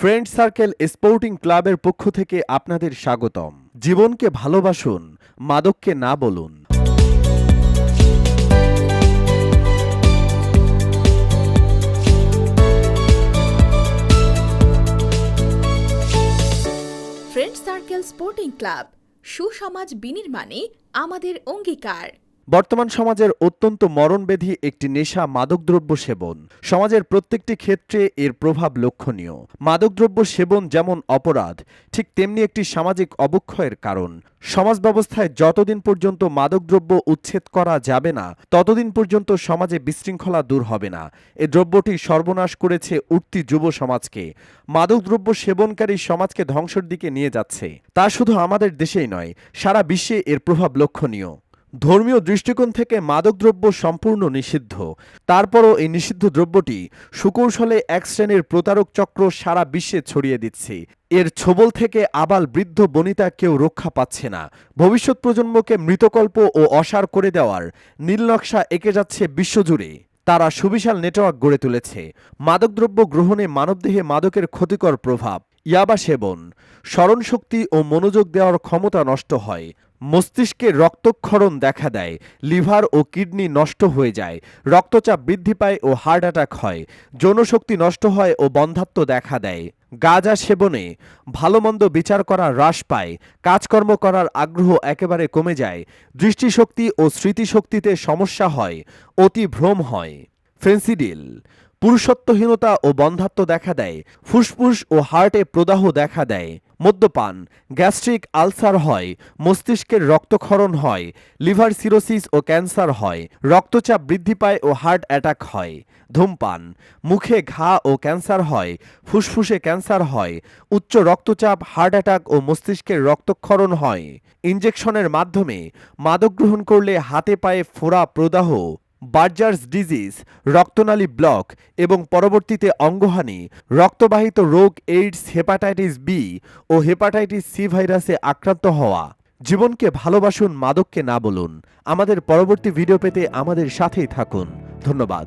Friend circle sporting ক্লাবের পক্ষ থেকে আপনাদের স্বাগতম। জীবনকে ভালোবাসুন, মাদককে না বলুন। ফ্রেন্ড সার্কেল স্পোর্টিং ক্লাব সুসমাজ বিনির্মাণে আমাদের অঙ্গীকার। বর্তমান সমাজের অত্যন্ত মরণবেধি একটি নেশা মাদকদ্রব্য সেবন। সমাজের প্রত্যেকটি ক্ষেত্রে এর প্রভাব লক্ষণীয়। মাদকদ্রব্য সেবন যেমন অপরাধ, ঠিক তেমনি একটি সামাজিক অবক্ষয়ের কারণ। সমাজ ব্যবস্থায় যতদিন পর্যন্ত মাদকদ্রব্য উচ্ছেদ করা যাবে না, ততদিন পর্যন্ত সমাজে বিশৃঙ্খলা দূর হবে না। এ দ্রব্যটি সর্বনাশ করেছে উঠতি যুব সমাজকে। মাদকদ্রব্য সেবনকারী সমাজকে ধ্বংসের দিকে নিয়ে যাচ্ছে। তা শুধু আমাদের দেশেই নয়, সারা বিশ্বে এর প্রভাব লক্ষণীয়। ধর্মীয় দৃষ্টিকোণ থেকে মাদকদ্রব্য সম্পূর্ণ নিষিদ্ধ। তারপরও এই নিষিদ্ধ দ্রব্যটি সুকৌশলে এক শ্রেণির প্রতারক চক্র সারা বিশ্বে ছড়িয়ে দিচ্ছে। এর ছোবল থেকে আবাল বৃদ্ধ বনিতা কেউ রক্ষা পাচ্ছে না। ভবিষ্যৎ প্রজন্মকে মৃতকল্প ও অসার করে দেওয়ার নীলনকশা এঁকে যাচ্ছে বিশ্বজুড়ে। তারা সুবিশাল নেটওয়ার্ক গড়ে তুলেছে। মাদকদ্রব্য গ্রহণে মানবদেহে মাদকের ক্ষতিকর প্রভাব। ইয়াবা সেবন। স্মরণশক্তি ও মনোযোগ দেওয়ার ক্ষমতা নষ্ট হয়। মস্তিষ্কে রক্তক্ষরণ দেখা দেয়, লিভার ও কিডনি নষ্ট হয়ে যায়, রক্তচাপ বৃদ্ধি পায় ও হার্ট অ্যাটাক হয়, যৌনশক্তি নষ্ট হয় ও বন্ধাত্ম দেখা দেয়। গাঁজা সেবনে ভালো মন্দ বিচার করা হ্রাস পায়, কাজকর্ম করার আগ্রহ একেবারে কমে যায়, দৃষ্টিশক্তি ও স্মৃতিশক্তিতে সমস্যা হয়, অতি ভ্রম হয়। ফেন্সিডিল, পুরুষত্বহীনতা ও বন্ধাত্ব দেখা দেয়, ফুসফুস ও হার্টে প্রদাহ দেখা দেয়। মদ্যপান, গ্যাস্ট্রিক আলসার হয়, মস্তিষ্কের রক্তক্ষরণ হয়, লিভার সিরোসিস ও ক্যান্সার হয়, রক্তচাপ বৃদ্ধি পায় ও হার্ট অ্যাটাক হয়। ধূমপান, মুখে ঘা ও ক্যান্সার হয়, ফুসফুসে ক্যান্সার হয়, উচ্চ রক্তচাপ, হার্ট অ্যাটাক ও মস্তিষ্কের রক্তক্ষরণ হয়। ইনজেকশনের মাধ্যমে মাদক গ্রহণ করলে হাতে পায়ে ফোড়া প্রদাহ বার্জার্স ডিজিজ রক্তনালী ব্লক এবং পরবর্তীতে অঙ্গহানি, রক্তবাহিত রোগ এইডস হেপাটাইটিস বি ও হেপাটাইটিস সি ভাইরাসে আক্রান্ত হওয়া। জীবনকে ভালোবাসুন, মাদককে না বলুন। আমাদের পরবর্তী ভিডিও পেতে আমাদের সাথেই থাকুন। ধন্যবাদ।